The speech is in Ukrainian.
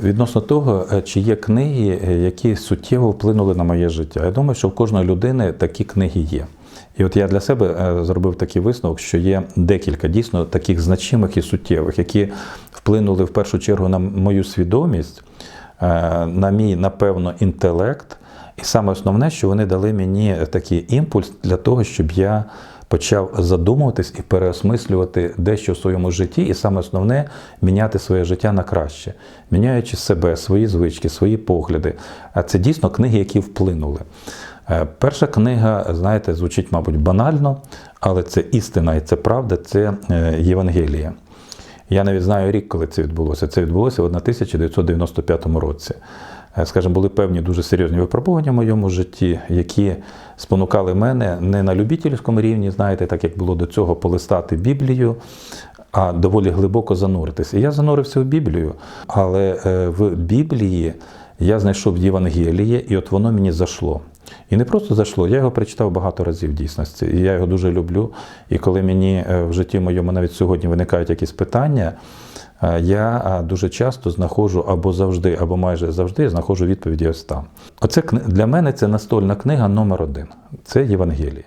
Відносно того, е, чи є книги, е, які суттєво вплинули на моє життя. Я думаю, що в кожної людини такі книги є. І от я для себе е, зробив такий висновок, що є декілька дійсно таких значимих і суттєвих, які вплинули в першу чергу на мою свідомість, на мій, напевно, інтелект. І саме основне, що вони дали мені такий імпульс для того, щоб я почав задумуватись і переосмислювати дещо в своєму житті, і саме основне міняти своє життя на краще, міняючи себе, свої звички, свої погляди. А це дійсно книги, які вплинули. Е, Перша книга, знаєте, звучить, мабуть, банально, але це істина і це правда, це е, Євангелія. Я навіть знаю рік, коли це відбулося. Це відбулося в 1995 році. Е, Скажімо, були певні дуже серйозні випробування в моєму житті, які спонукали мене не на любительському рівні, знаєте, так як було до цього, полистати Біблію, а доволі глибоко зануритися. І я занурився в Біблію, але е, в Біблії я знайшов Євангеліє, і от воно мені зайшло. І не просто зайшло, я його прочитав багато разів в дійсності. І я його дуже люблю. І коли мені е, в житті моєму навіть сьогодні виникають якісь питання, е, я е, дуже часто знаходжу або завжди, або майже завжди знаходжу відповіді ось там. Оце для мене це настольна книга номер один. Це Євангеліє.